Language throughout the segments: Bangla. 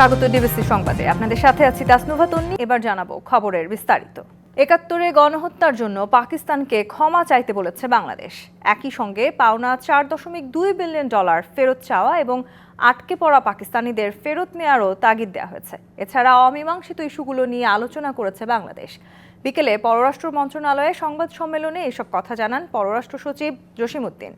স্বাগত ডিবিসি সংবাদে। আপনাদের সাথে আছি তাসনুভা তন্নি। এবার জানাব খবরের বিস্তারিত। একাত্তরে গণহত্যার জন্য পাকিস্তানকে ক্ষমা চাইতে বলেছে বাংলাদেশ। একই সঙ্গে পাওনা চার দশমিক দুই বিলিয়ন ডলার ফেরত চাওয়া এবং আটকে পড়া পাকিস্তানিদের ফেরত নেওয়ারও তাগিদ দেওয়া হয়েছে। এছাড়া অমীমাংসিত ইস্যুগুলো নিয়ে আলোচনা করেছে বাংলাদেশ। বিকেলে পররাষ্ট্র মন্ত্রণালয়ে সংবাদ সম্মেলনে এসব কথা জানান পররাষ্ট্র সচিব জসিমউদ্দিন।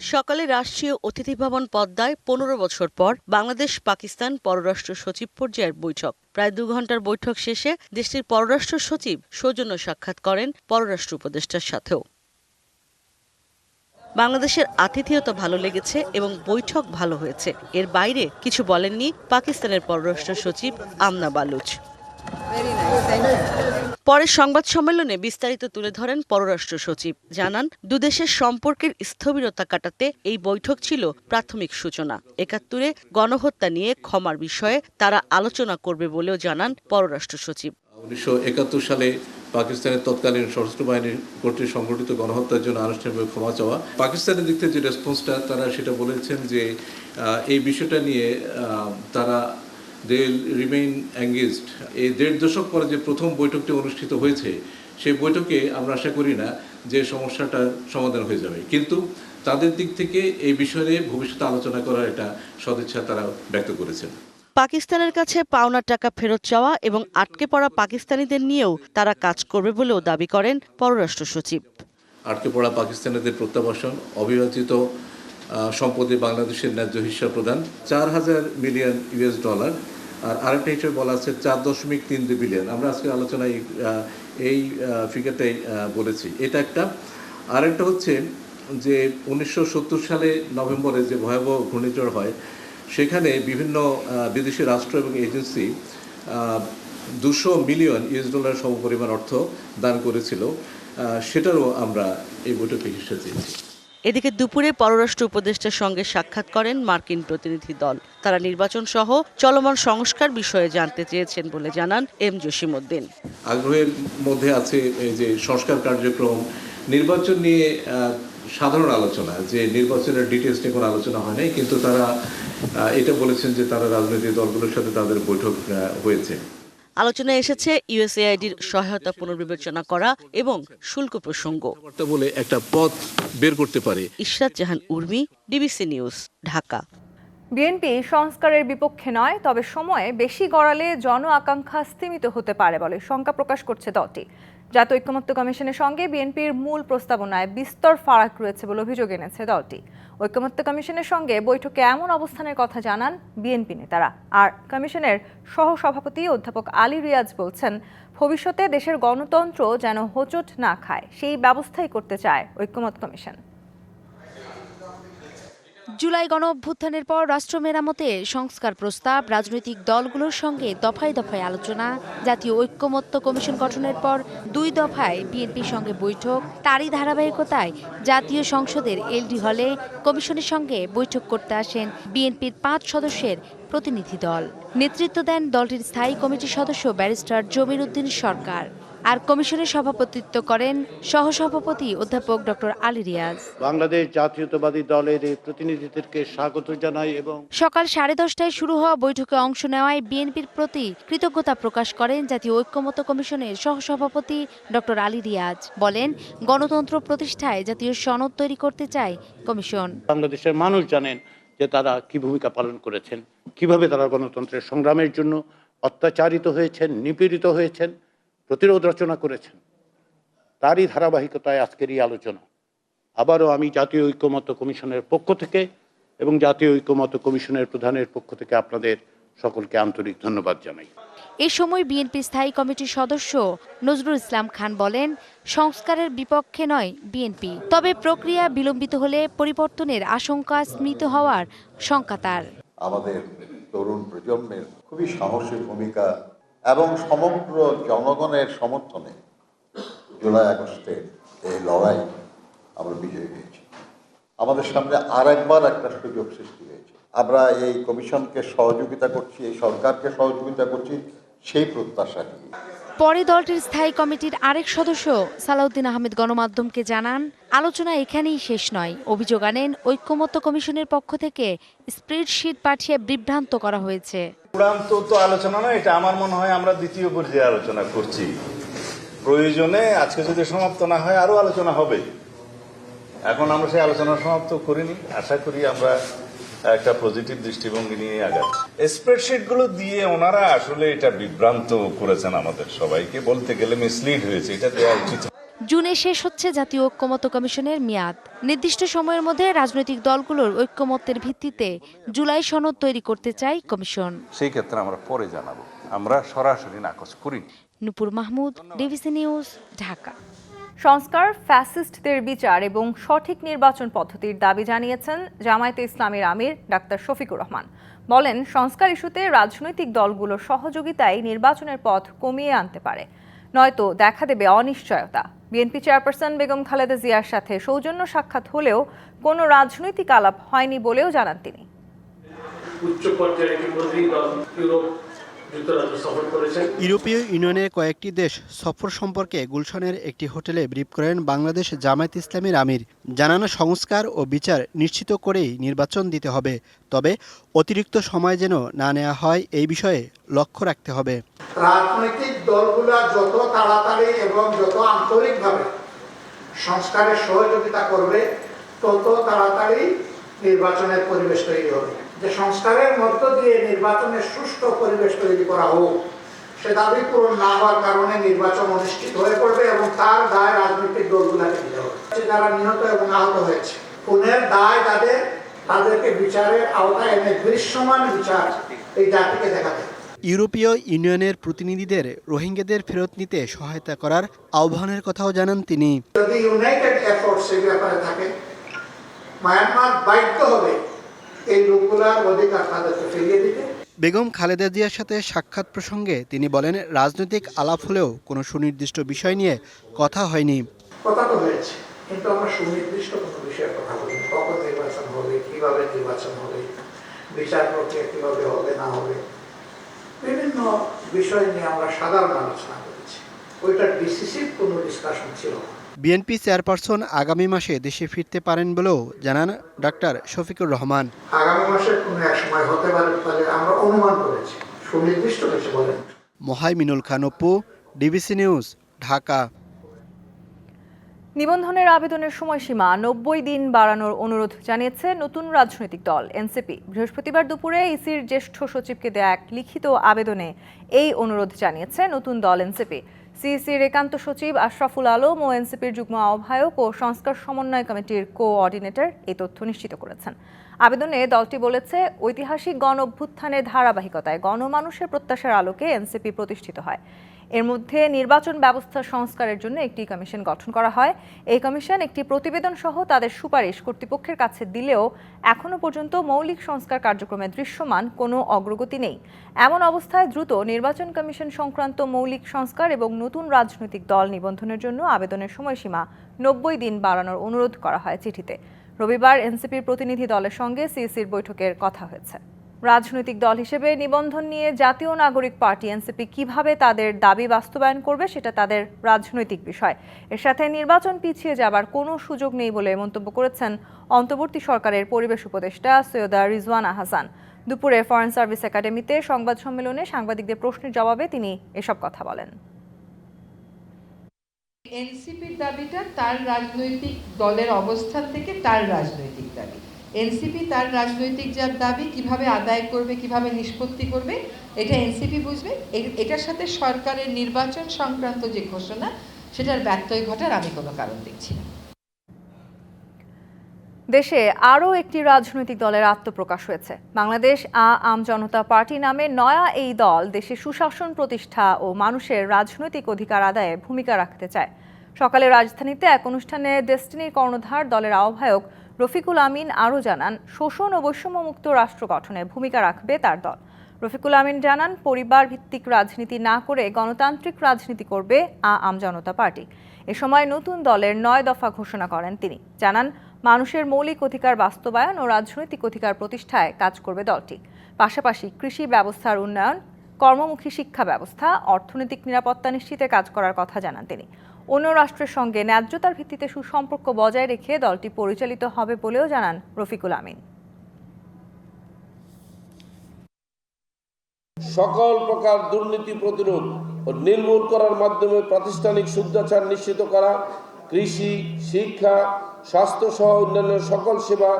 সকালে রাষ্ট্রীয় অতিথি ভবন পদ্মায় পনেরো বছর পর বাংলাদেশ পাকিস্তান পররাষ্ট্র সচিব পর্যায়ের বৈঠক। প্রায় দু ঘণ্টার বৈঠক শেষে দেশটির পররাষ্ট্র সচিব সৌজন্য সাক্ষাৎ করেন পররাষ্ট্র উপদেষ্টার সাথেও। বাংলাদেশের আতিথেয়তা ভালো লেগেছে এবং বৈঠক ভালো হয়েছে। এর বাইরে কিছু বলেননি পাকিস্তানের পররাষ্ট্র সচিব আমনা বালুচ। পরে সংবাদ সম্মেলনে বিস্তারিত তুলে ধরেন পররাষ্ট্র সচিব। জানান, দুদেশের সম্পর্কের স্থবিরতা কাটাতে এই বৈঠক ছিল প্রাথমিক সূচনা। একাত্তরে গণহত্যা নিয়ে ক্ষমার বিষয়ে তারা আলোচনা করবে বলেও জানান পররাষ্ট্র সচিব। উনিশশো একাত্তর সালে পাকিস্তানের তৎকালীন সশস্ত্র বাহিনী কর্তৃক সংগঠিত গণহত্যার জন্য আনুষ্ঠানিকভাবে ক্ষমা চাওয়া। পাকিস্তানের দিক থেকে যে রেসপন্সটা তারা সেটা বলেছেন যে এই বিষয়টা নিয়ে তারা দে রিমেইন অ্যাঙ্গেজড এই দেড় দশক পরে যে প্রথম বৈঠকটি অনুষ্ঠিত হয়েছে সেই বৈঠকে আমরা আশা করি না যে সমস্যাটার সমাধান হয়ে যাবে। কিন্তু তাদের দিক থেকে এই বিষয়ে ভবিষ্যতে আলোচনা করার একটা সদিচ্ছা তারা ব্যক্ত করেছেন। পাকিস্তানের কাছে পাওনা টাকা ফেরত চাওয়া এবং আটকে পড়া পাকিস্তানিদের নিয়েও তারা কাজ করবে বলেও দাবি করেন পররাষ্ট্র সচিব। আটকে পড়া পাকিস্তানিদের প্রত্যাবাসন অবিভাজিত সম্পদে বাংলাদেশের ন্যায্য হিস্সা প্রদান চার হাজার মিলিয়ন ইউএস ডলার আর আরেকটা হিসেবে বলা আছে চার দশমিক তিন দুই বিলিয়ন আমরা আজকে আলোচনায় এই, ফিগারটাই বলেছি। এটা একটা। আরেকটা হচ্ছে যে উনিশশো সত্তর সালে নভেম্বরে যে ভয়াবহ ঘূর্ণিঝড় হয় সেখানে বিভিন্ন বিদেশি রাষ্ট্র এবং এজেন্সি দুশো মিলিয়ন ইউএস ডলার সমপরিমাণ অর্থ দান করেছিল। সেটারও আমরা এই বৈঠকে হিসেবে চেয়েছি এদিকে দুপুরে পররাষ্ট্র উপদেষ্টার সঙ্গে সাক্ষাৎ করেন মার্কিন প্রতিনিধি দল। তারা নির্বাচন সহ চলমান সংস্কার বিষয়ে জানতে চেয়েছেন বলে জানান এম জসিমউদ্দিন। আগ্রহের মধ্যে আছে এই যে সংস্কার কার্যক্রম। নির্বাচন নিয়ে সাধারণ আলোচনা, যে নির্বাচনের ডিটেলস নিয়ে কোনো আলোচনা হয় নাই, কিন্তু তারা এটা বলেছেন যে তারা রাজনৈতিক দলগুলোর সাথে তাদের বৈঠক হয়েছে। আলোচনায় এসেছে ইউএসএআইডির সহায়তা পুনর্বিবেচনা করা এবং শুল্ক প্রসঙ্গ। বলে একটা পথ বের করতে পারে। Ishrat Jahan Urmi DBC news Dhaka. BNP সংস্কারের বিপক্ষে নয় তবে সময়ে বেশি গড়ালে জন আকাঙ্ক্ষা স্তীমিত হতে পারে বলে শঙ্কা প্রকাশ করছে দলটি। জাতীয় ঐক্যমত্য কমিশনের সঙ্গে বিএনপির মূল প্রস্তাবনায় বিস্তর ফারাক রয়েছে বলে অভিযোগ এনেছে দলটি। ঐক্যমত্য কমিশনের সঙ্গে বৈঠকে এমন অবস্থানের কথা জানান বিএনপি নেতারা। আর কমিশনের সহসভাপতি অধ্যাপক আলী রিয়াজ বলছেন, ভবিষ্যতে দেশের গণতন্ত্র যেন হোঁচট না খায়, সেই ব্যবস্থাই করতে চায় ঐক্যমত কমিশন। জুলাই গণ অভ্যুত্থানের পর রাষ্ট্র মেরামতে সংস্কার প্রস্তাব, রাজনৈতিক দলগুলোর সঙ্গে দফায় দফায় আলোচনা, জাতীয় ঐক্যমত্য কমিশন গঠনের পর দুই দফায় বিএনপির সঙ্গে বৈঠক, তারই ধারাবাহিকতায় জাতীয় সংসদের এলডি হলে কমিশনের সঙ্গে বৈঠক করতে আসেন বিএনপির পাঁচ সদস্যের প্রতিনিধি দল। নেতৃত্ব দেন দলটির স্থায়ী কমিটির সদস্য ব্যারিস্টার জমির উদ্দিন সরকার। আর কমিশনের সভাপতিত্ব করেন সহসভাপতি অধ্যাপক ডক্টর আলী রিয়াজ। বাংলাদেশ জাতীয়তাবাদী দলের এই প্রতিনিধিদেরকে স্বাগত জানাই এবং সকাল সাড়ে দশটায় শুরু হওয়া বৈঠকে অংশ নেওয়ায় বিএনপির প্রতি কৃতজ্ঞতা প্রকাশ করেন জাতীয় ঐক্যমত্য কমিশনের সহসভাপতি ডক্টর আলী রিয়াজ। বলেন গণতন্ত্র প্রতিষ্ঠায় জাতীয় সনদ তৈরি করতে চায় কমিশন। বাংলাদেশের মানুষ জানেন যে তারা কি ভূমিকা পালন করেছেন কীভাবে তারা গণতন্ত্রের সংগ্রামের জন্য অত্যাচারিত হয়েছেন নিপীড়িত হয়েছেন। প্রতিরোধ রচনা করেছেন। তারই ধারাবাহিকতায় আজকের এই আলোচনা। আবারও আমি জাতীয় ঐক্যমত্য কমিশনের পক্ষ থেকে এবং জাতীয় ঐক্যমত্য কমিশনের প্রধানের পক্ষ থেকে আপনাদের সকলকে আন্তরিক ধন্যবাদ জানাই। এ সময় বিএনপি স্থায়ী কমিটির সদস্য নজরুল ইসলাম খান বলেন সংস্কারের বিপক্ষে নয় বিএনপি। তবে প্রক্রিয়া বিলম্বিত হলে পরিবর্তনের আশঙ্কা স্মৃত হওয়ার শঙ্কা তার। আমাদের তরুণ প্রজন্মের খুবই সাহসী ভূমিকা এবং সমগ্র জনগণের সমর্থনে জুলাই আগস্টের এই লড়াই আমরা বিজয়ী হয়েছি আমাদের সামনে আর একবার একটা সুযোগ সৃষ্টি হয়েছে। আমরা এই কমিশনকে সহযোগিতা করছি, এই সরকারকে সহযোগিতা করছি, সেই প্রত্যাশা নিয়ে। পরে দলটির স্থায়ী কমিটির আরেক সদস্য সালাউদ্দিন আহমেদ গণমাধ্যমকে জানান, আলোচনা এখানেই শেষ নয়। অভিযোগ আনেন, ঐক্যমত্য কমিশনের পক্ষ থেকে স্প্রেডশিট পাঠিয়ে বিভ্রান্ত করা হয়েছে। চূড়ান্ত তো আলোচনা নয়, এটা আমার মনে হয় আমরা দ্বিতীয় পর্যায়ে আলোচনা করছি। প্রয়োজনে আজকে যদি সমাপ্ত না হয় আরও আলোচনা হবে। এখন আমরা সেই আলোচনা সমাপ্ত করিনি। আশা করি আমরা একটা পজিটিভ দৃষ্টিভঙ্গি নিয়ে আগাচ্ছি। স্প্রেডশিটগুলো দিয়ে ওনারা আসলে এটা বিভ্রান্ত করেছেন আমাদের সবাইকে। বলতে গেলে মিসলিড হয়েছে। এটা দেওয়া উচিত জুনে শেষ হচ্ছে জাতীয় ঐক্যমত্য কমিশনের মেয়াদ। নির্দিষ্ট সময়ের মধ্যে রাজনৈতিক দলগুলোর ঐক্যমত্যের ভিত্তিতে জুলাই সনদ তৈরি করতে চায় কমিশন। সেই ক্ষেত্রে আমরা পরে জানাব। আমরা সরাসরি নাকচ করিনি। Nupur Mahmud DVC news Dhaka. সংস্কার ফ্যাসিস্টদের বিচার এবং সঠিক নির্বাচন পদ্ধতির দাবি জানিয়েছেন জামায়াতে ইসলামের আমির ডাক্তার শফিকুর রহমান। বলেন সংস্কার ইস্যুতে রাজনৈতিক দলগুলোর সহযোগিতায় নির্বাচনের পথ কমিয়ে আনতে পারে। নয়তো দেখা দেবে অনিশ্চয়তা। বিএনপি চেয়ারপারসন বেগম খালেদা জিয়ার সাথে সৌজন্য সাক্ষাৎ হলেও কোনো রাজনৈতিক আলাপ হয়নি বলেও জানান তিনি। উচ্চ ইউরোপ ইউরোপীয় ইউনিয়নের কয়েকটি দেশ সফর সম্পর্কে গুলশানের একটি হোটেলে ব্রিফ করেন বাংলাদেশ জামায়াত ইসলামীর আমির। জানানো সংস্কার ও বিচার নিশ্চিত করেই নির্বাচন দিতে হবে। তবে অতিরিক্ত সময় যেন না নেওয়া হয় এই বিষয়ে লক্ষ্য রাখতে হবে। রাজনৈতিক দলগুলা যত তাড়াতাড়ি এবং যত আন্তরিকভাবে সংস্কারের সহযোগিতা করবে তত তাড়াতাড়ি নির্বাচনের পরিবেশ তৈরি হবে। যে সংস্কারের মধ্য দিয়ে নির্বাচনের সুষ্ঠু পরিবেশ তৈরি করা হোক সে দাবি পূরণ না হওয়ার কারণে নির্বাচন অনুষ্ঠিত হয়ে পড়বে এবং তার দায় রাজনৈতিক দলগুলাকে দিতে হবে যারা নিহত এবং আহত হয়েছে খুনের দায় তাদের তাদেরকে বিচারের আওতায় এনে দৃশ্যমান বিচার এই জাতিকে দেখাতে। ইউরোপীয় ইউনিয়নের প্রতিনিধিদের রোহিঙ্গাদের ফেরত নিতে সহায়তা করার আহ্বানের কথাও জানান তিনি যদি ইউনাইটেড এফোর্টস এই ব্যাপারে থাকে মায়ানমার বাধ্য হবে এই লোকগুলার অধিকার তাদেরকে ফিরিয়ে দিতে বেগম খালেদা জিয়ার সাথে সাক্ষাৎ প্রসঙ্গে তিনি বলেন রাজনৈতিক আলাপ হলেও কোনো সুনির্দিষ্ট বিষয় নিয়ে কথা হয়নি। কথা তো হয়েছে কিন্তু আমরা সুনির্দিষ্ট কোনো বিষয়ে কথা বলি কখন নির্বাচন হবে কীভাবে নির্বাচন হবে বিচার প্রক্রিয়া কীভাবে হবে না হবে। বিভিন্ন বিষয় নিয়ে আমরা সাধারণ আলোচনা করেছি। ওইটা ডিসিসিভ কোনো ডিসকাশন ছিল না। বিএনপি চেয়ারপারসন আগামী মাসে দেশে ফিরতে পারেন বলেও জানান ডাক্তার শফিকুর রহমান। আগামী মাসের কোনো এক সময় হতে পারে বলে আমরা অনুমান করেছি। সুনির্দিষ্ট কিছু বলেন। Mohaiminul Khan Apu DBC news Dhaka. নিবন্ধনের আবেদনের সময়সীমা নব্বই দিন বাড়ানোর অনুরোধ জানিয়েছে নতুন রাজনৈতিক দল এনসিপি। বৃহস্পতিবার দুপুরে ইসির জ্যেষ্ঠ সচিবকে দেয়া এক লিখিত আবেদনে এই অনুরোধ জানিয়েছে নতুন দল এনসিপি। সিইসির একান্ত সচিব আশরাফুল আলম ও এনসিপির যুগ্ম আহ্বায়ক ও সংস্কার সমন্বয় কমিটির কোঅর্ডিনেটর এই তথ্য নিশ্চিত করেছেন। আবেদনে দলটি বলেছে, ঐতিহাসিক গণ অভ্যুত্থানের ধারাবাহিকতায় গণমানুষের প্রত্যাশার আলোকে এনসিপি প্রতিষ্ঠিত হয়। এর মধ্যে নির্বাচন ব্যবস্থা সংস্কারের জন্য একটি কমিশন গঠন করা হয়। এই কমিশন একটি প্রতিবেদন সহ তাদের সুপারিশ কর্তৃপক্ষের কাছে দিলেও এখনও পর্যন্ত মৌলিক সংস্কার কার্যক্রমে দৃশ্যমান কোনো অগ্রগতি নেই। এমন অবস্থায় দ্রুত নির্বাচন কমিশন সংক্রান্ত মৌলিক সংস্কার এবং নতুন রাজনৈতিক দল নিবন্ধনের জন্য আবেদনের সময়সীমা নব্বই দিন বাড়ানোর অনুরোধ করা হয় চিঠিতে। রবিবার এনসিপির প্রতিনিধি দলের সঙ্গে সিইসির বৈঠকের কথা হয়েছে। রাজনৈতিক দল হিসেবে নিবন্ধন নিয়ে জাতীয় নাগরিক পার্টি এনসিপি কীভাবে তাদের দাবি বাস্তবায়ন করবে সেটা তাদের রাজনৈতিক বিষয়। এর সাথে নির্বাচন পিছিয়ে যাবার কোনো সুযোগ নেই বলে মন্তব্য করেছেন অন্তর্বর্তী সরকারের পরিবেশ উপদেষ্টা সৈয়দা রিজওয়ানা হাসান দুপুরে ফরেন সার্ভিস একাডেমিতে সংবাদ সম্মেলনে সাংবাদিকদের প্রশ্নের জবাবে তিনি এসব কথা বলেন। এনসিপির দাবিটা তার রাজনৈতিক দলের অবস্থান থেকে তার রাজনৈতিক দাবি। এনসিপি তার রাজনৈতিক যার দাবি, কীভাবে আদায় করবে, কীভাবে নিষ্পত্তি করবে, এটা এনসিপি বুঝবে। এটার সাথে সরকারের নির্বাচন সংক্রান্ত যে ঘোষণা, সেটার ব্যত্যয় ঘটার আমি কোনো কারণ দেখছি না। দেশে আরও একটি রাজনৈতিক দলের আত্মপ্রকাশ হয়েছে। বাংলাদেশ আ আম জনতা পার্টি নামে নয়া এই দল দেশে সুশাসন প্রতিষ্ঠা ও মানুষের রাজনৈতিক অধিকার আদায়ে ভূমিকা রাখতে চায়। সকালে রাজধানীতে এক অনুষ্ঠানে ডেস্টিনির কর্ণধার দলের আহ্বায়ক রফিকুল আমিন আরও জানান, শোষণ ও বৈষম্যমুক্ত রাষ্ট্র গঠনে ভূমিকা রাখবে তার দল। রফিকুল আমিন জানান পরিবার ভিত্তিক রাজনীতি না করে গণতান্ত্রিক রাজনীতি করবে আ আম জনতা পার্টি। এ সময় নতুন দলের নয় দফা ঘোষণা করেন তিনি। জানান, মানুষের মৌলিক অধিকার বাস্তবায়ন ও রাজনৈতিক অধিকার প্রতিষ্ঠায় কাজ করবে দলটি। পাশাপাশি কৃষি ব্যবস্থার উন্নয়ন, কর্মমুখী শিক্ষা ব্যবস্থা, অর্থনৈতিক নিরাপত্তা নিশ্চিতে কাজ করার কথা জানান তিনি। অন্য রাষ্ট্রের সঙ্গে ন্যায্যতার ভিত্তিতে সুসম্পর্ক বজায় রেখে দলটি পরিচালিত হবে বলেও জানান রফিকুল আমিন। সকল প্রকার দুর্নীতি প্রতিরোধ ও নির্মূল করার মাধ্যমে প্রাতিষ্ঠানিক শুদ্ধাচার নিশ্চিত করা, কৃষি, শিক্ষা, স্বাস্থ্য সহ অন্যান্য সকল সেবা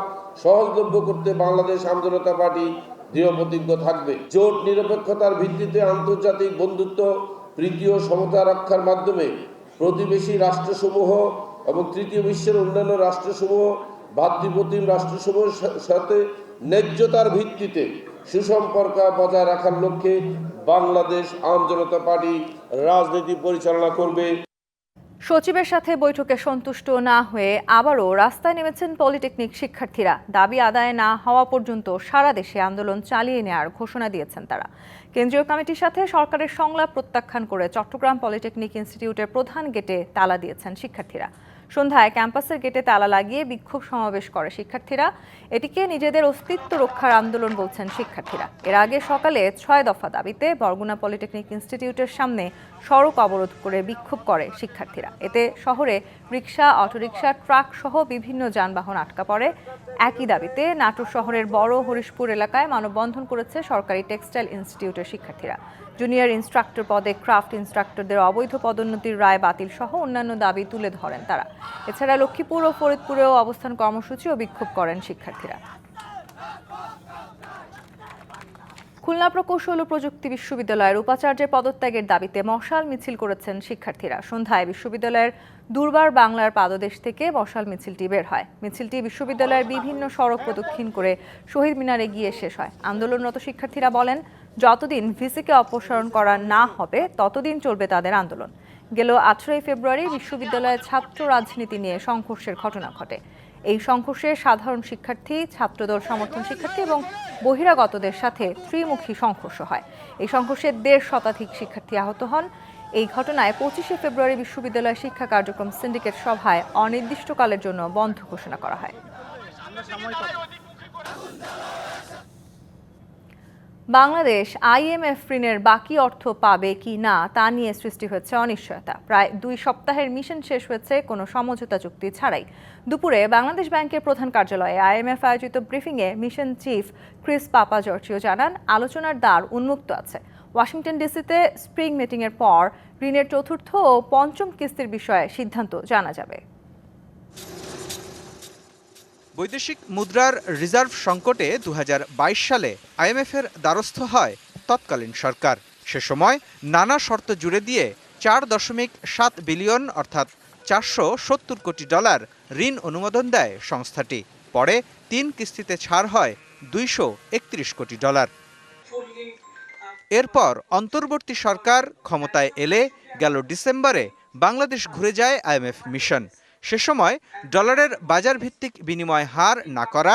সহজলভ্য করতে বাংলাদেশ আমজনতা পার্টি দৃঢ় প্রতিজ্ঞ থাকবে। জোট নিরপেক্ষতার ভিত্তিতে আন্তর্জাতিক বন্ধুত্ব, প্রীতি ও সমতা রক্ষার মাধ্যমে প্রতিবেশী রাষ্ট্রসমূহ এবং তৃতীয় বিশ্বের অন্যান্য রাষ্ট্রসমূহ ভাতৃপ্রতিম রাষ্ট্রসমূহের সাথে ন্যায্যতার ভিত্তিতে সুসম্পর্ক বজায় রাখার লক্ষ্যে বাংলাদেশ আম জনতা পার্টি রাজনীতি পরিচালনা করবে। সচিবের সাথে বৈঠকে সন্তুষ্ট না হয়ে আবারও রাস্তায় নেমেছেন পলিটেকনিক শিক্ষার্থীরা। দাবি আদায় না হওয়া পর্যন্ত সারা দেশে আন্দোলন চালিয়ে নেওয়ার ঘোষণা দিয়েছেন তারা। কেন্দ্রীয় কমিটির সাথে সরকারের সংলাপ প্রত্যাখ্যান করে চট্টগ্রাম পলিটেকনিক ইনস্টিটিউটের প্রধান গেটে তালা দিয়েছেন শিক্ষার্থীরা। সন্ধ্যায় ক্যাম্পাসের গেটে তালা লাগিয়ে বিক্ষোভ সমাবেশ করে শিক্ষার্থীরা। এটিকে নিজেদের অস্তিত্ব রক্ষার আন্দোলন বলছেন শিক্ষার্থীরা। এর আগে সকালে ছয় দফা দাবিতে বরগুনা পলিটেকনিক ইনস্টিটিউটের সামনে সড়ক অবরোধ করে বিক্ষোভ করে শিক্ষার্থীরা। এতে শহরে রিক্সা, অটোরিকশা, ট্রাক সহ বিভিন্ন যানবাহন আটকা পড়ে। একই দাবিতে নাটোর শহরের বড় হরিশপুর এলাকায় মানববন্ধন করেছে সরকারি টেক্সটাইল ইনস্টিটিউটের শিক্ষার্থীরা। জুনিয়র ইনস্ট্রাক্টর পদে ক্রাফট ইনস্ট্রাক্টরদের অবৈধ পদোন্নতির রায় বাতিল সহ অন্যান্য দাবি তুলে ধরেন তারা। এছাড়া লক্ষ্মীপুর ও ফরিদপুরেও অবস্থান কর্মসূচি ও বিক্ষোভ করেন শিক্ষার্থীরা। খুলনা প্রকৌশল ও প্রযুক্তি বিশ্ববিদ্যালয়ের উপাচার্যের পদত্যাগের দাবিতে মশাল মিছিল করেছেন শিক্ষার্থীরা। সন্ধ্যায় বিশ্ববিদ্যালয়ের দুর্বার বাংলার পাদদেশ থেকে মশাল মিছিলটি বের হয়। মিছিলটি বিশ্ববিদ্যালয়ের বিভিন্ন সড়ক প্রদক্ষিণ করে শহীদ মিনারে গিয়ে শেষ হয়। আন্দোলনরত শিক্ষার্থীরা বলেন যতদিন ভিসিকে অপসারণ করা না হবে, ততদিন চলবে তাদের আন্দোলন। গেল আঠেরোই ফেব্রুয়ারি বিশ্ববিদ্যালয়ে ছাত্র রাজনীতি নিয়ে সংঘর্ষের ঘটনা ঘটে। এই সংঘর্ষে সাধারণ শিক্ষার্থী, ছাত্রদল সমর্থন শিক্ষার্থী এবং বহিরাগতদের সাথে ত্রিমুখী সংঘর্ষ হয়। এই সংঘর্ষে দেড় শতাধিক শিক্ষার্থী আহত হন। এই ঘটনায় পঁচিশে ফেব্রুয়ারি বিশ্ববিদ্যালয় শিক্ষা কার্যক্রম সিন্ডিকেট সভায় অনির্দিষ্টকালের জন্য বন্ধ ঘোষণা করা হয়। বাংলাদেশ আইএমএফ ঋণের বাকি অর্থ পাবে কি না তা নিয়ে সৃষ্টি হয়েছে অনিশ্চয়তা। প্রায় দুই সপ্তাহের মিশন শেষ হয়েছে, কোনো সমঝোতা চুক্তি ছাড়াই। দুপুরে বাংলাদেশ ব্যাংকের প্রধান কার্যালয়ে আইএমএফ আয়োজিত ব্রিফিংয়ে mission chief Chris Papageorgiou জানান, আলোচনার দ্বার উন্মুক্ত আছে। ওয়াশিংটন ডিসিতে স্প্রিং মিটিংয়ের পর ঋণের চতুর্থ ও পঞ্চম কিস্তির বিষয়ে সিদ্ধান্ত জানা যাবে। বৈদেশিক মুদ্রার রিজার্ভ সংকটে দু হাজার বাইশ সালে আইএমএফের দ্বারস্থ হয় তৎকালীন সরকার। সে সময় নানা শর্ত জুড়ে দিয়ে চার দশমিক সাত বিলিয়ন অর্থাৎ চারশো সত্তর কোটি ডলার ঋণ অনুমোদন দেয় সংস্থাটি। পরে তিন কিস্তিতে ছাড় হয় দুইশো একত্রিশ কোটি ডলার। এরপর অন্তর্বর্তী সরকার ক্ষমতায় এলে গেল ডিসেম্বরে বাংলাদেশ ঘুরে যায় আইএমএফ মিশন। সে সময় ডলারের বাজার ভিত্তিক বিনিময় হার না করা,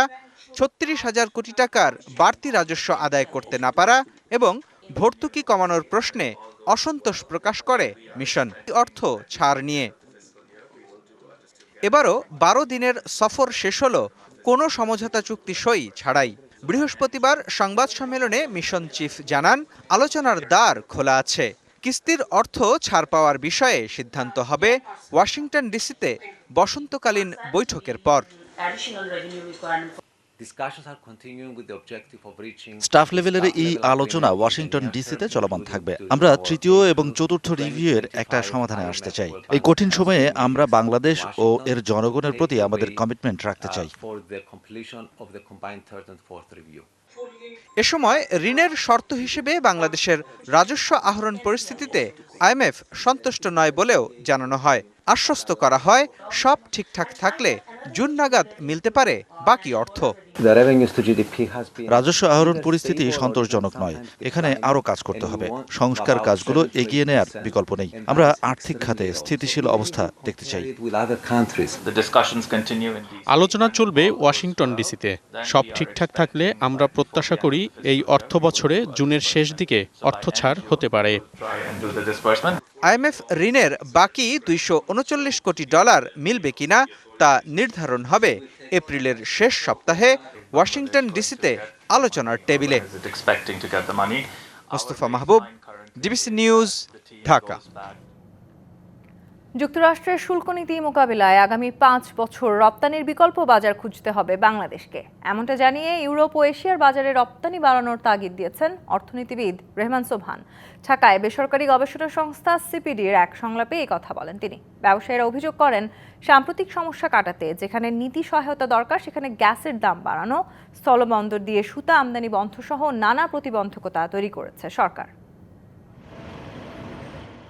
ছত্রিশ হাজার কোটি টাকার বাড়তি রাজস্ব আদায় করতে না পারা এবং ভর্তুকি কমানোর প্রশ্নে অসন্তোষ প্রকাশ করে মিশন। অর্থ ছাড় নিয়ে। এবারও বারো দিনের সফর শেষ হল, কোনো সমঝোতা চুক্তি সই ছাড়াই। বৃহস্পতিবার সংবাদ সম্মেলনে মিশন চিফ জানান, আলোচনার দ্বার খোলা আছে। কিস্তির অর্থ ছাড় পাওয়ার বিষয়ে সিদ্ধান্ত হবে। ওয়াশিংটন ডিসিতে বসন্তকালীন বৈঠকের পর। স্টাফ লেভেলের এই আলোচনা ওয়াশিংটন ডিসিতে চলমান থাকবে। আমরা তৃতীয় এবং চতুর্থ রিভিউয়ের একটা সমাধানে আসতে চাই। এই কঠিন সময়ে আমরা বাংলাদেশ ও এর জনগণের প্রতি আমাদের কমিটমেন্ট রাখতে চাই। এ সময় ঋণের শর্ত হিসেবে বাংলাদেশের রাজস্ব আহরণ পরিস্থিতিতে আইএমএফ সন্তুষ্ট নয় বলেও জানানো হয়। আশ্বস্ত করা হয় সব ঠিকঠাক থাকলে জুন নাগাদ মিলতে পারে বাকি অর্থ। রাজস্ব আহরণ পরিস্থিতি সন্তোষজনক নয়। এখানে আরও কাজ করতে হবে। সংস্কার কাজগুলো এগিয়ে নেয়ার বিকল্প নেই। আমরা আর্থিক খাতে স্থিতিশীল অবস্থা দেখতে চাই। আলোচনা চলবে ওয়াশিংটন ডিসিতে। সব ঠিকঠাক থাকলে আমরা প্রত্যাশা করি এই অর্থ বছরে জুনের শেষ দিকে অর্থ ছাড় হতে পারে। আইএমএফ ঋণের বাকি দুইশো উনচল্লিশ কোটি ডলার মিলবে কিনা তা নির্ধারণ হবে এপ্রিলের শেষ সপ্তাহে ওয়াশিংটন ডিসিতে আলোচনার টেবিলে। Mustafa Mahbub DBC news Dhaka. যুক্তরাষ্ট্রের শুল্ক নীতি মোকাবিলায় আগামী পাঁচ বছর রপ্তানির বিকল্প বাজার খুঁজতে হবে বাংলাদেশকে। এমনটা জানিয়ে ইউরোপ ও এশিয়ার বাজারে রপ্তানি বাড়ানোর তাগিদ দিয়েছেন অর্থনীতিবিদ রেহমান সোভান ঢাকায় বেসরকারি গবেষণা সংস্থা সিপিডির এক সংলাপে এই কথা বলেন তিনি। ব্যবসায়ীরা অভিযোগ করেন, সাম্প্রতিক সমস্যা কাটাতে যেখানে নীতি সহায়তা দরকার, সেখানে গ্যাসের দাম বাড়ানো, স্থলবন্দর দিয়ে সুতা আমদানি বন্ধ সহ নানা প্রতিবন্ধকতা তৈরি করেছে সরকার।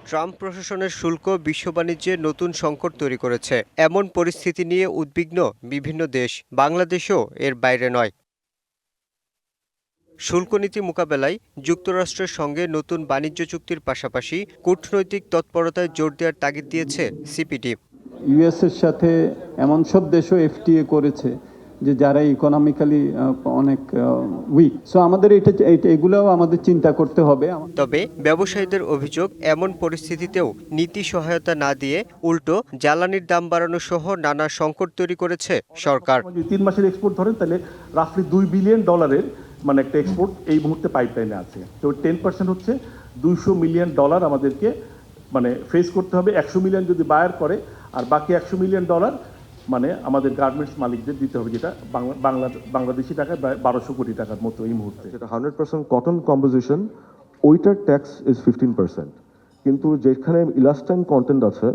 ট্রাম্প প্রশাসনের শুল্ক, বিশ্ব বাণিজ্যে নতুন সংকট তৈরি করেছে। এমন পরিস্থিতি নিয়ে উদ্বিগ্ন বিভিন্ন দেশ। বাংলাদেশও এর বাইরে নয়। শুল্ক নীতি মোকাবেলায় যুক্তরাষ্ট্রের সঙ্গে নতুন বাণিজ্য চুক্তির পাশাপাশি কূটনৈতিক তৎপরতায় জোর দেওয়ার তাগিদ দিয়েছে সিপিডি। ইউএস এর সাথে এমন সব দেশও এফটিএ করেছে। যে যারা ইকোনমিক্যালি অনেক উইক সো আমাদের এটা এগুলোও আমাদের চিন্তা করতে হবে। তবে ব্যবসায়ীদের অভিযোগ এমন পরিস্থিতিতেও নীতি সহায়তা না দিয়ে উল্টো জ্বালানির দাম বাড়ানো সহ নানা সংকট তৈরি করেছে সরকার। যদি তিন মাসের এক্সপোর্ট ধরেন তাহলে রাফলি দুই বিলিয়ন ডলারের মানে একটা এক্সপোর্ট এই মুহূর্তে পাইপলাইনে আছে। তো টেন পার্সেন্ট হচ্ছে দুইশো মিলিয়ন ডলার আমাদেরকে মানে ফেস করতে হবে। একশো মিলিয়ন যদি বায়ার করে আর বাকি একশো মিলিয়ন ডলার মানে আমাদের গার্মেন্টস মালিকদের দিতে হবে যেটা বাংলা বাংলা বাংলাদেশি টাকায় প্রায় বারোশো কোটি টাকার মতো এই মুহূর্তে। যেটা হান্ড্রেড পার্সেন্ট কটন কম্পোজিশন ওইটার ট্যাক্স ইজ ফিফটিন পার্সেন্ট কিন্তু যেখানে ইলাস্টাইন কন্টেন্ট আছে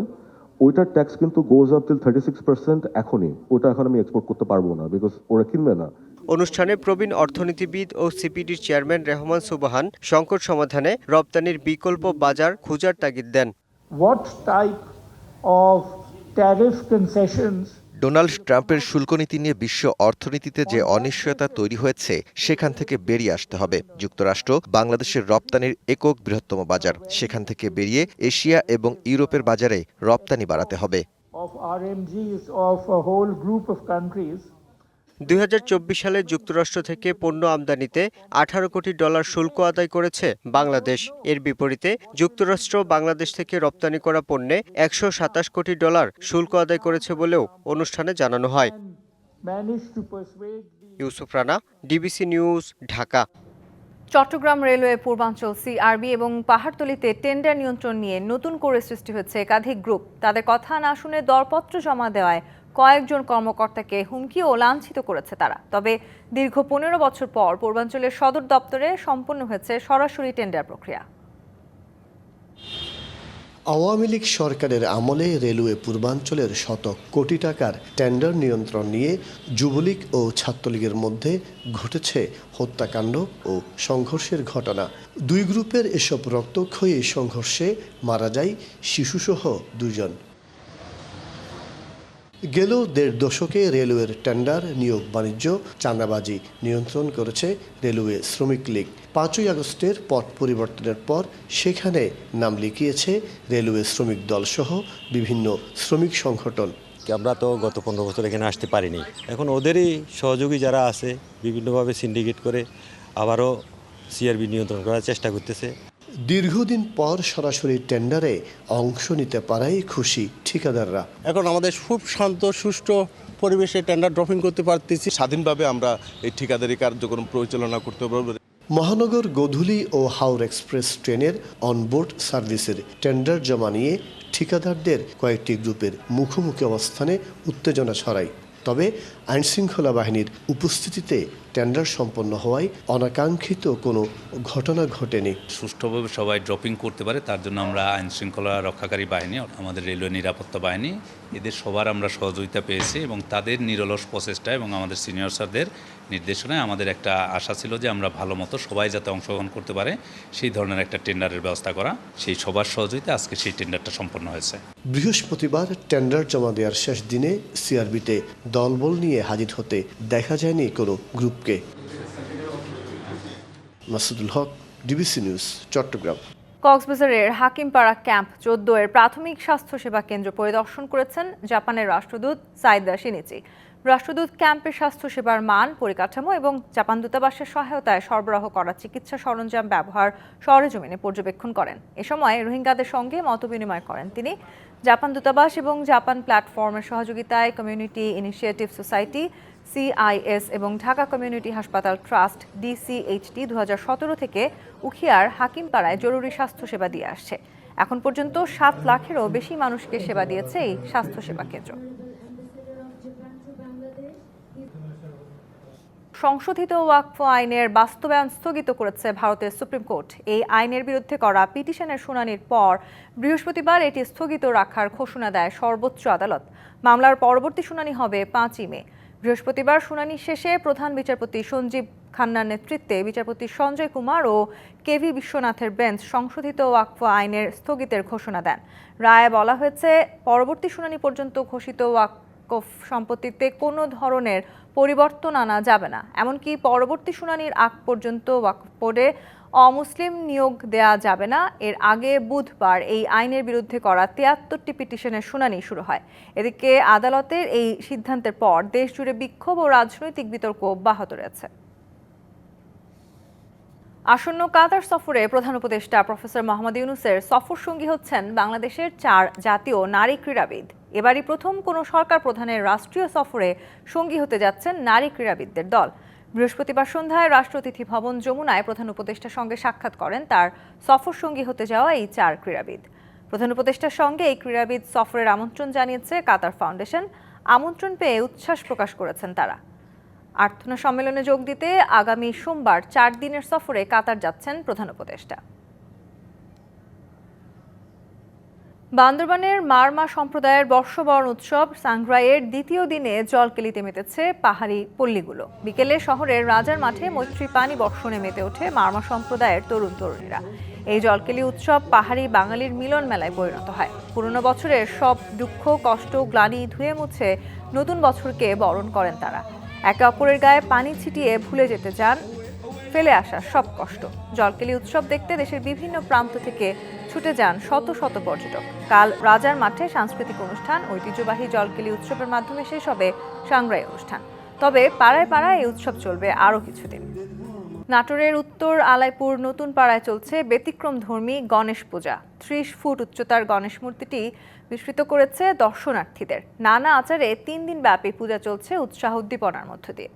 ওইটার ট্যাক্স কিন্তু goes up till thirty six percent এখনই। ওটা এখন আমি এক্সপোর্ট করতে পারব না বিকজ ওরা কিনবে না। অনুষ্ঠানে প্রবীণ অর্থনীতিবিদ ও সিপিডির চেয়ারম্যান রেহমান সুবাহান সংকট সমাধানে রপ্তানির বিকল্প বাজার খোঁজার তাগিদ দেন। What টাইপ concessions ডোনাল্ড ট্রাম্পের শুল্কনীতি নিয়ে বিশ্ব অর্থনীতিতে যে অনিশ্চয়তা তৈরি হয়েছে সেখান থেকে বেরিয়ে আসতে হবে। যুক্তরাষ্ট্র বাংলাদেশের রপ্তানির একক বৃহত্তম বাজার। সেখান থেকে বেরিয়ে এশিয়া এবং ইউরোপের বাজারে রপ্তানি বাড়াতে হবে। দুই হাজার চব্বিশ সালে যুক্তরাষ্ট্র থেকে পণ্য আমদানিতে আঠারো কোটি ডলার শুল্ক আদায় করেছে বাংলাদেশ। এর বিপরীতে যুক্তরাষ্ট্র বাংলাদেশ থেকে রপ্তানি করা পণ্যে একশো সাতাশ কোটি ডলার শুল্ক আদায় করেছে বলেও অনুষ্ঠানে জানানো হয়। Yusuf Rana, DBC news, Dhaka. Chattogram railway পূর্বাঞ্চল সিআরবি এবং পাহাড়তলিতে টেন্ডার নিয়ন্ত্রণ নিয়ে নতুন করে সৃষ্টি হচ্ছে একাধিক গ্রুপ। তাদের কথা না শুনে দরপত্র জমা দেওয়ায় কয়েকজন কর্মকর্তাকে হুমকি ও লাঞ্ছিত করেছে তারা। তবে দীর্ঘ পনেরো বছর পর পূর্বাঞ্চলের সদর দপ্তরে সম্পন্ন হয়েছে সরাসরি টেন্ডার প্রক্রিয়া। আওয়ামী লীগ সরকারের আমলে রেলওয়ে পূর্বাঞ্চলের শত কোটি টাকার টেন্ডার নিয়ন্ত্রণ নিয়ে যুবলীগ ও ছাত্রলীগের মধ্যে ঘটেছে হত্যাকাণ্ড ও সংঘর্ষের ঘটনা। দুই গ্রুপের এসব রক্তক্ষয়ী সংঘর্ষে মারা যায় শিশুসহ দুজন গেল দেড় দশকে রেলওয়ের টেন্ডার নিয়োগ বাণিজ্য চাঁদাবাজি নিয়ন্ত্রণ করেছে রেলওয়ে শ্রমিক লীগ। পাঁচই আগস্টের পথ পরিবর্তনের পর সেখানে নাম লিখিয়েছে রেলওয়ে শ্রমিক দলসহ বিভিন্ন শ্রমিক সংগঠন। আমরা তো গত পনেরো বছর এখানে আসতে পারিনি। এখন ওদেরই সহযোগী যারা আছে, বিভিন্নভাবে সিন্ডিকেট করে আবারও সিআরবি নিয়ন্ত্রণ করার চেষ্টা করতেছে। দীর্ঘদিন পর সরাসরি টেন্ডারে অংশ নিতে পারাই খুশি ঠিকাদাররা। এখন আমাদের খুব শান্ত সুষ্ঠু পরিবেশে টেন্ডার ড্রপিং করতে পারতেছি। স্বাধীনভাবে আমরা এই ঠিকাদারি কার্যক্রম পরিচালনা করতে পারব। মহানগর গোধূলি ও হাওর এক্সপ্রেস ট্রেনের অনবোর্ড সার্ভিসের টেন্ডার জমা নিয়ে ঠিকাদারদের কয়েকটি গ্রুপের মুখোমুখি অবস্থানে উত্তেজনা ছড়ায়। তবে আইনশৃঙ্খলা বাহিনীর উপস্থিতিতে টেন্ডার সম্পন্ন হওয়ায় অনাকাঙ্ক্ষিত কোনো ঘটনা ঘটেনি। সুষ্ঠুভাবে সবাই ড্রপিং করতে পারে তার জন্য আমরা আইন শৃঙ্খলা রক্ষাকারী বাহিনী আমাদের রেলওয়ে নিরাপত্তা বাহিনী এদের সবার আমরা সহযোগিতা পেয়েছি এবং তাদের নিরলস প্রচেষ্টা এবং আমাদের সিনিয়র স্যারদের নির্দেশনায় আমাদের একটা আশা ছিল যে আমরা ভালো মতো সবাই যাতে অংশগ্রহণ করতে পারে সেই ধরনের একটা টেন্ডারের ব্যবস্থা করা সেই সবার সহযোগিতা আজকে সেই টেন্ডারটা সম্পন্ন হয়েছে। বৃহস্পতিবার টেন্ডার জমা দেওয়ার শেষ দিনে সিআরবিতে দলবল নিয়ে হাজির হতে দেখা যায়নি কোনো গ্রুপকে। Masudul Haque DBC news Chattogram. কক্সবাজারের হাকিমপাড়া ক্যাম্প চোদ্দ এর প্রাথমিক স্বাস্থ্যসেবা কেন্দ্র পরিদর্শন করেছেন জাপানের রাষ্ট্রদূত সাইদা শিনিচি। রাষ্ট্রদূত ক্যাম্পের স্বাস্থ্যসেবার মান, পরিকাঠামো এবং জাপান দূতাবাসের সহায়তায় সরবরাহ করা চিকিৎসা সরঞ্জাম ব্যবহার সরেজমিনে পর্যবেক্ষণ করেন। এ সময় রোহিঙ্গাদের সঙ্গে মতবিনিময় করেন তিনি। জাপান দূতাবাস এবং জাপান প্ল্যাটফর্মের সহযোগিতায় কমিউনিটি ইনিশিয়েটিভ সোসাইটি সিআইএস এবং ঢাকা কমিউনিটি হাসপাতাল ট্রাস্ট ডিসিএইচটি দু থেকে উখিয়ার হাকিমপাড়ায় জরুরি স্বাস্থ্যসেবা দিয়ে আসছে। এখন পর্যন্ত সাত লাখেরও বেশি মানুষকে সেবা দিয়েছে এই স্বাস্থ্যসেবা কেন্দ্র। সংশোধিত ওয়াকফ আইনের বাস্তবায়ন স্থগিত করেছে ভারতের সুপ্রিম কোর্ট। এই আইনের বিরুদ্ধে করা পিটিশনের শুনানির পর বৃহস্পতিবার এটি স্থগিত রাখার ঘোষণা দেয় সর্বোচ্চ আদালত। মামলার পরবর্তী শুনানি হবে পাঁচই মে। বৃহস্পতিবার শুনানি শেষে প্রধান বিচারপতি সঞ্জীব খান্নার নেতৃত্বে বিচারপতি সঞ্জয় কুমার ও কেভি বিশ্বনাথের বেঞ্চ সংশোধিত ওয়াকফ আইনের স্থগিতের ঘোষণা দেন। রায়ে বলা হয়েছে, পরবর্তী শুনানি পর্যন্ত ঘোষিত ওয়াকফ সম্পত্তিতে কোনো ধরনের পরিবর্তন আনা যাবে না। এমনকি পরবর্তী শুনানির আগ পর্যন্ত ওয়াকফ বোর্ডে অমুসলিম নিয়োগ দেয়া যাবে না। এর আগে বুধবার এই আইনের বিরুদ্ধে করা তিয়াত্তরটি পিটিশনের শুনানি শুরু হয়। এদিকে আদালতের এই সিদ্ধান্তের পর দেশজুড়ে বিক্ষোভ ও রাজনৈতিক বিতর্ক অব্যাহত রয়েছে। আসন্ন কাতার সফরে প্রধান উপদেষ্টা প্রফেসর মোহাম্মদ ইউনুসের সফর সঙ্গী হচ্ছেন বাংলাদেশের চার জাতীয় নারী ক্রীড়াবিদ। এবারই প্রথম কোনো সরকার প্রধানের রাষ্ট্রীয় সফরে সঙ্গী হতে যাচ্ছেন নারী ক্রীড়াবিদদের দল। বৃহস্পতিবার সন্ধ্যায় রাষ্ট্র অতিথি ভবন যমুনায় প্রধান উপদেষ্টার সঙ্গে সাক্ষাৎ করেন তার সফর সঙ্গী হতে যাওয়া এই চার ক্রীড়াবিদ। প্রধান উপদেষ্টার সঙ্গে এই ক্রীড়াবিদ সফরের আমন্ত্রণ জানিয়েছে কাতার ফাউন্ডেশন। আমন্ত্রণ পেয়ে উচ্ছ্বাস প্রকাশ করেছেন তারা। আর্থনা সম্মেলনে যোগ দিতে আগামী সোমবার চার দিনের সফরে কাতার যাচ্ছেন প্রধান উপদেষ্টা। বান্দরবানের মারমা সম্প্রদায়ের বর্ষবরণ উৎসব সাংগ্রাইয়ের দ্বিতীয় দিনে জলকেলিতে মেতেছে পাহাড়ি পল্লীগুলো। বিকেলে শহরের রাজার মাঠে মৈত্রী পানি বর্ষণে মেতে ওঠে মারমা সম্প্রদায়ের তরুণ তরুণীরা। এই জলকেলি উৎসব পাহাড়ি বাঙালির মিলন মেলায় পরিণত হয়। পুরনো বছরের সব দুঃখ, কষ্ট, গ্লানি ধুয়ে মুছে নতুন বছরকে বরণ করেন তারা। একে অপরের গায়ে পানি ছিটিয়ে ভুলে যেতে চান, ফেলে আসা সব কষ্ট। জলকেলি উৎসব দেখতে দেশের বিভিন্ন প্রান্ত থেকে ছুটে যান শত শত পর্যটক। কাল রাজার মাঠে সাংস্কৃতিক অনুষ্ঠান, ঐতিহ্যবাহী জলকেলি উৎসবের মাধ্যমে শেষ হবে সাংগ্রাই অনুষ্ঠান। তবে পাড়ায় পাড়ায় এই উৎসব চলবে আরও কিছুদিন। নাটোরের উত্তর আলাইপুর নতুন পাড়ায় চলছে ব্যতিক্রম ধর্মী গণেশ পূজা। ত্রিশ ফুট উচ্চতার গণেশ মূর্তিটি বিস্মৃত করেছে দর্শনার্থীদের। নানা আচারে তিন দিন ব্যাপী পূজা চলছে উৎসাহ উদ্দীপনার মধ্য দিয়ে।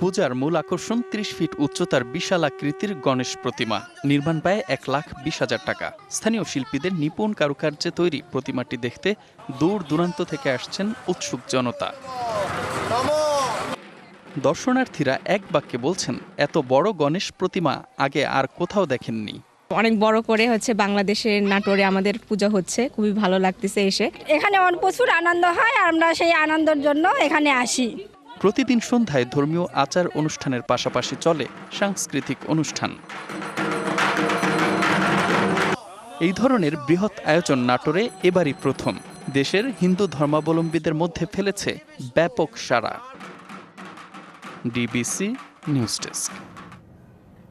পূজার মূল আকর্ষণ ত্রিশ ফিট উচ্চতার বিশাল আকৃতির গণেশ প্রতিমা। নির্মাণ ব্যয় এক লাখ বিশ হাজার টাকা। স্থানীয় শিল্পীদের নিপুণ কারুকার্যে তৈরি প্রতিমাটি দেখতে দূর দূরান্ত থেকে আসছেন উৎসুক জনতা। দর্শনার্থীরা এক বাক্যে বলছেন, এত বড় গণেশ প্রতিমা আগে আর কোথাও দেখেননি। অনেক বড় করে হচ্ছে বাংলাদেশের নাটোরে আমাদের পূজা হচ্ছে। খুবই ভালো লাগতেছে এসে। এখানে প্রচুর আনন্দ হয় আমরা সেই আনন্দের জন্য এখানে আসি। প্রতিদিন সন্ধ্যায় ধর্মীয় আচার অনুষ্ঠানের পাশাপাশি চলে সাংস্কৃতিক অনুষ্ঠান। এই ধরনের বৃহৎ আয়োজন নাটোরে এবারই প্রথম। দেশের হিন্দু ধর্মাবলম্বীদের মধ্যে ফেলেছে ব্যাপক সাড়া। DBC news desk.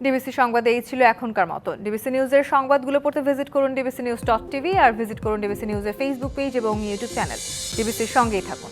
ডিবিসি সংবাদে এই ছিল এখনকার মতো। ডিবিসি নিউজের সংবাদগুলো পড়তে ভিজিট করুন ডিবিসি নিউজ ডট টিভি আর ভিজিট করুন ডিবিসি নিউজের ফেসবুক পেজ এবং ইউটিউব চ্যানেল ডিবিসির সঙ্গেই থাকুন।